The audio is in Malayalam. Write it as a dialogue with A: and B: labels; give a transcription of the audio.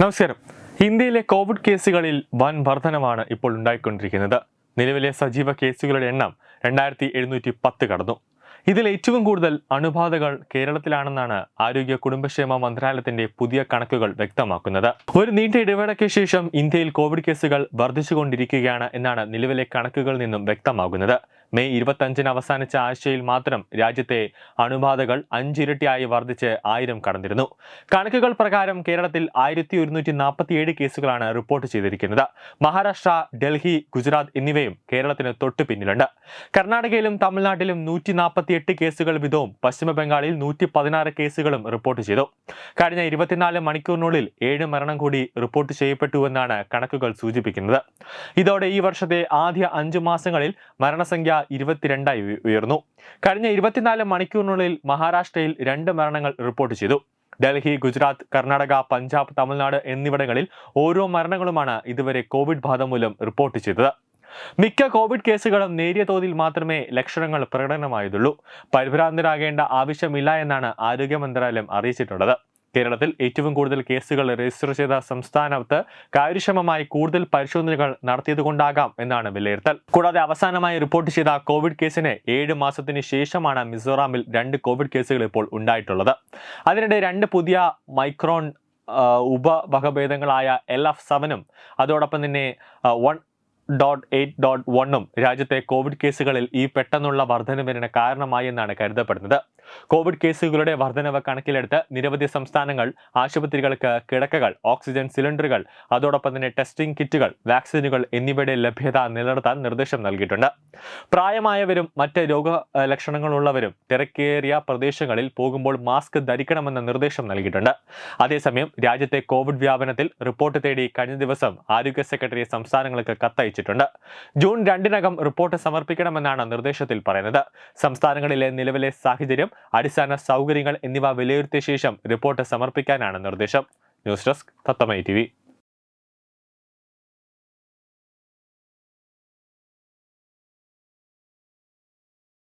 A: നമസ്കാരം. ഇന്ത്യയിലെ കോവിഡ് കേസുകളിൽ വൻ വർധനമാണ് ഇപ്പോൾ ഉണ്ടായിക്കൊണ്ടിരിക്കുന്നത്. നിലവിലെ സജീവ കേസുകളുടെ എണ്ണം രണ്ടായിരത്തി എഴുന്നൂറ്റി പത്ത് കടന്നു. ഇതിൽ ഏറ്റവും കൂടുതൽ അണുബാധകൾ കേരളത്തിലാണെന്നാണ് ആരോഗ്യ കുടുംബക്ഷേമ മന്ത്രാലയത്തിന്റെ പുതിയ കണക്കുകൾ വ്യക്തമാക്കുന്നത്. ഒരു നീണ്ട ഇടവേളയ്ക്ക് ശേഷം ഇന്ത്യയിൽ കോവിഡ് കേസുകൾ വർദ്ധിച്ചുകൊണ്ടിരിക്കുകയാണ് എന്നാണ് നിലവിലെ കണക്കുകളിൽ നിന്നും വ്യക്തമാകുന്നത്. മെയ് ഇരുപത്തഞ്ചിന് അവസാനിച്ച ആഴ്ചയിൽ മാത്രം രാജ്യത്തെ അണുബാധകൾ അഞ്ചിരട്ടിയായി വർദ്ധിച്ച് ആയിരം കടന്നിരുന്നു. കണക്കുകൾ പ്രകാരം കേരളത്തിൽ ആയിരത്തി ഒരുന്നൂറ്റി നാൽപ്പത്തിയേഴ് കേസുകളാണ് റിപ്പോർട്ട് ചെയ്തിരിക്കുന്നത്. മഹാരാഷ്ട്ര ഡൽഹി ഗുജറാത്ത് എന്നിവയും കേരളത്തിന് തൊട്ടു പിന്നിലുണ്ട്. കർണാടകയിലും തമിഴ്നാട്ടിലും നൂറ്റി നാൽപ്പത്തിയെട്ട് കേസുകൾ വീതവും പശ്ചിമ ബംഗാളിൽ നൂറ്റി പതിനാറ് കേസുകളും റിപ്പോർട്ട് ചെയ്തു. കഴിഞ്ഞ ഇരുപത്തിനാല് മണിക്കൂറിനുള്ളിൽ ഏഴ് മരണം കൂടി റിപ്പോർട്ട് ചെയ്യപ്പെട്ടുവെന്നാണ് കണക്കുകൾ സൂചിപ്പിക്കുന്നത്. ഇതോടെ ഈ വർഷത്തെ ആദ്യ അഞ്ചു മാസങ്ങളിൽ മരണസംഖ്യ ഇരുപത്തിരണ്ടായി ഉയ- ഉയർന്നു. കഴിഞ്ഞ ഇരുപത്തിനാല് മണിക്കൂറിനുള്ളിൽ മഹാരാഷ്ട്രയിൽ രണ്ട് മരണങ്ങൾ റിപ്പോർട്ട് ചെയ്തു. ഡൽഹി ഗുജറാത്ത് കർണാടക പഞ്ചാബ് തമിഴ്നാട് എന്നിവിടങ്ങളിൽ ഓരോ മരണങ്ങളുമാണ് ഇതുവരെ കോവിഡ് ബാധ മൂലം റിപ്പോർട്ട് ചെയ്തത്. മിക്ക കോവിഡ് കേസുകളും നേരിയ തോതിൽ മാത്രമേ ലക്ഷണങ്ങൾ പ്രകടനമായതുള്ളൂ പരിഭ്രാന്തരാകേണ്ട ആവശ്യമില്ല എന്നാണ് ആരോഗ്യ മന്ത്രാലയം അറിയിച്ചിട്ടുള്ളത്. കേരളത്തിൽ ഏറ്റവും കൂടുതൽ കേസുകൾ രജിസ്റ്റർ ചെയ്ത സംസ്ഥാനത്ത് കാര്യക്ഷമമായി കൂടുതൽ പരിശോധനകൾ നടത്തിയതുകൊണ്ടാകാം എന്നാണ് വിലയിരുത്തൽ. കൂടാതെ അവസാനമായി റിപ്പോർട്ട് ചെയ്ത കോവിഡ് കേസിന് ഏഴ് മാസത്തിന് ശേഷമാണ് മിസോറാമിൽ രണ്ട് കോവിഡ് കേസുകൾ ഇപ്പോൾ ഉണ്ടായിട്ടുള്ളത്. അതിനിടെ രണ്ട് പുതിയ മൈക്രോൺ ഉപവകഭേദങ്ങളായ എൽ എഫ് സെവനും അതോടൊപ്പം തന്നെ വൺ ഡോട്ട് എയ്റ്റ് ഡോട്ട് വണ്ണും രാജ്യത്തെ കോവിഡ് കേസുകളിൽ ഈ പെട്ടെന്നുള്ള വർധനവിന് കാരണമായി എന്നാണ് കരുതപ്പെടുന്നത്. കോവിഡ് കേസുകളുടെ വർധനവ് കണക്കിലെടുത്ത് നിരവധി സംസ്ഥാനങ്ങൾ ആശുപത്രികൾക്ക് കിടക്കകൾ ഓക്സിജൻ സിലിണ്ടറുകൾ അതോടൊപ്പം തന്നെ ടെസ്റ്റിംഗ് കിറ്റുകൾ വാക്സിനുകൾ എന്നിവയുടെ ലഭ്യത നിലനിർത്താൻ നിർദ്ദേശം നൽകിയിട്ടുണ്ട്. പ്രായമായവരും മറ്റ് രോഗലക്ഷണങ്ങളുള്ളവരും ലക്ഷണങ്ങളുള്ളവരും തിരക്കേറിയ പ്രദേശങ്ങളിൽ പോകുമ്പോൾ മാസ്ക് ധരിക്കണമെന്ന നിർദ്ദേശം നൽകിയിട്ടുണ്ട്. അതേസമയം രാജ്യത്തെ കോവിഡ് വ്യാപനത്തിൽ റിപ്പോർട്ട് തേടി കഴിഞ്ഞ ദിവസം ആരോഗ്യ സെക്രട്ടറി സംസ്ഥാനങ്ങൾക്ക് കത്തയച്ചിട്ടുണ്ട്. ജൂൺ രണ്ടിനകം റിപ്പോർട്ട് സമർപ്പിക്കണമെന്നാണ് നിർദ്ദേശത്തിൽ പറയുന്നത്. സംസ്ഥാനങ്ങളിലെ നിലവിലെ സാഹചര്യം അടിസ്ഥാന സൗകര്യങ്ങൾ എന്നിവ വിലയിരുത്തിയ ശേഷം റിപ്പോർട്ട് സമർപ്പിക്കാനാണ് നിർദ്ദേശം. News desk തത്തമൈ T